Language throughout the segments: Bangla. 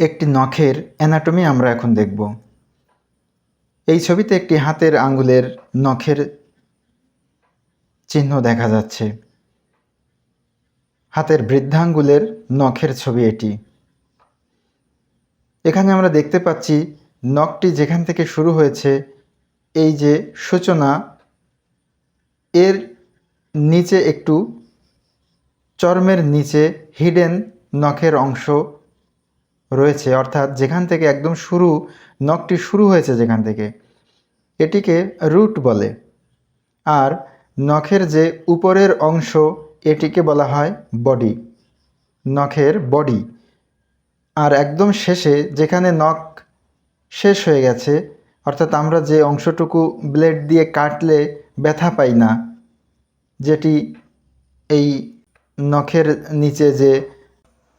একটি নখের অ্যানাটমি আমরা এখন দেখব। এই ছবিতে একটি হাতের আঙ্গুলের নখের চিহ্ন দেখা যাচ্ছে। হাতের বৃদ্ধাঙ্গুলের নখের ছবি এটি। এখানে আমরা দেখতে পাচ্ছি নখটি যেখান থেকে শুরু হয়েছে, এই যে সূচনা, এর নিচে একটু চর্মের নিচে হিডেন নখের অংশ রয়েছে, অর্থাৎ যেখান থেকে একদম শুরু, নখটি শুরু হয়েছে যেখান থেকে, এটিকে রুট বলে। আর নখের যে উপরের অংশ, এটিকে বলা হয় বডি, নখের বডি। আর একদম শেষে, যেখানে নখ শেষ হয়ে গেছে, অর্থাৎ আমরা যে অংশটুকু ব্লেড দিয়ে কাটলে ব্যথা পাই না, যেটি এই নখের নিচে যে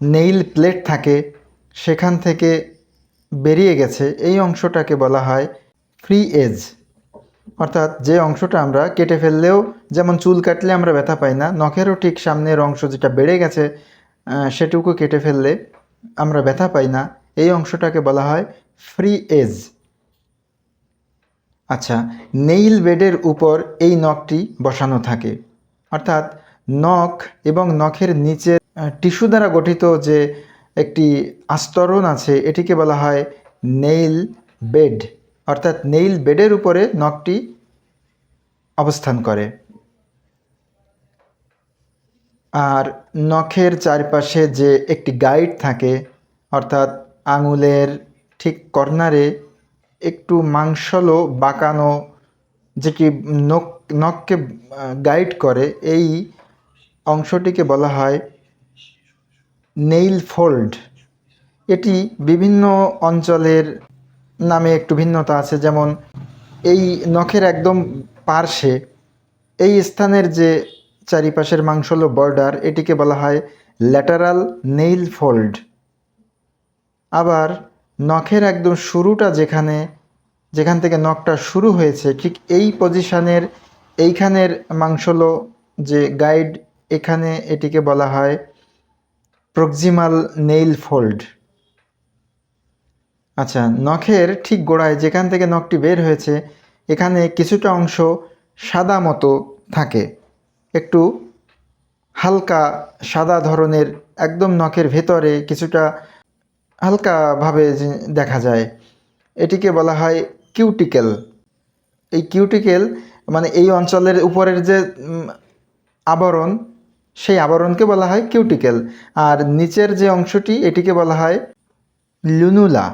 নেইল প্লেট থাকে সেখান থেকে বেরিয়ে গেছে। এই অংশটাকে বলা হয় ফ্রি এজ অর্থাৎ যে অংশটা আমরা কেটে ফেললেও, যেমন চুল কাটলে আমরা ব্যথা পাই না, নখেরও ঠিক সামনের অংশ যেটা বেড়ে গেছে সেটুকু কেটে ফেললে আমরা ব্যথা পাই না। এই অংশটাকে বলা হয় ফ্রি এজ আচ্ছা নেইল বেডের উপর এই নখটি বসানো থাকে। অর্থাৎ নখ এবং নখের নিচে টিস্যু দ্বারা গঠিত যে একটি আস্তরণ আছে, এটিকে বলা হয় নেইল বেড অর্থাৎ নেইল বেডের উপরে নখটি অবস্থান করে। আর নখের চারপাশে যে একটি গাইড থাকে, অর্থাৎ আঙুলের ঠিক কর্নারে একটু মাংসলো বাঁকানো যেটি নখ, নখকে গাইড করে, এই অংশটিকে বলা হয় নেইল ফোল্ড। এটি বিভিন্ন অঞ্চলের নামে একটু ভিন্নতা আছে, যেমন এই নখের একদম পার্শ্বে এই স্থানের যে চারিপাশের মাংসলো বর্ডার, এটিকে বলা হয় ল্যাটারাল নেইল ফোল্ড। আবার নখের একদম শুরুটা যেখানে, যেখান থেকে নখটা শুরু হয়েছে, ঠিক এই পজিশানের এইখানের মাংসলো যে গাইড, এখানে এটিকে বলা হয় প্রক্সিমাল নেইল ফোল্ড। আচ্ছা নখের ঠিক গোড়ায় যেখান থেকে নখটি বের হয়েছে, এখানে কিছুটা অংশ সাদা মতো থাকে। একটু হালকা সাদা ধরনের একদম নখের ভেতরে কিছুটা হালকাভাবে দেখা যায়, এটিকে বলা হয় কিউটিকেল। এই কিউটিকেল মানে এই অঞ্চলের উপরের যে আবরণ সেই আবরণকে বলা হয় কিউটিকেল আর নিচের যে অংশটি এটিকে বলা হয় লুনুলা।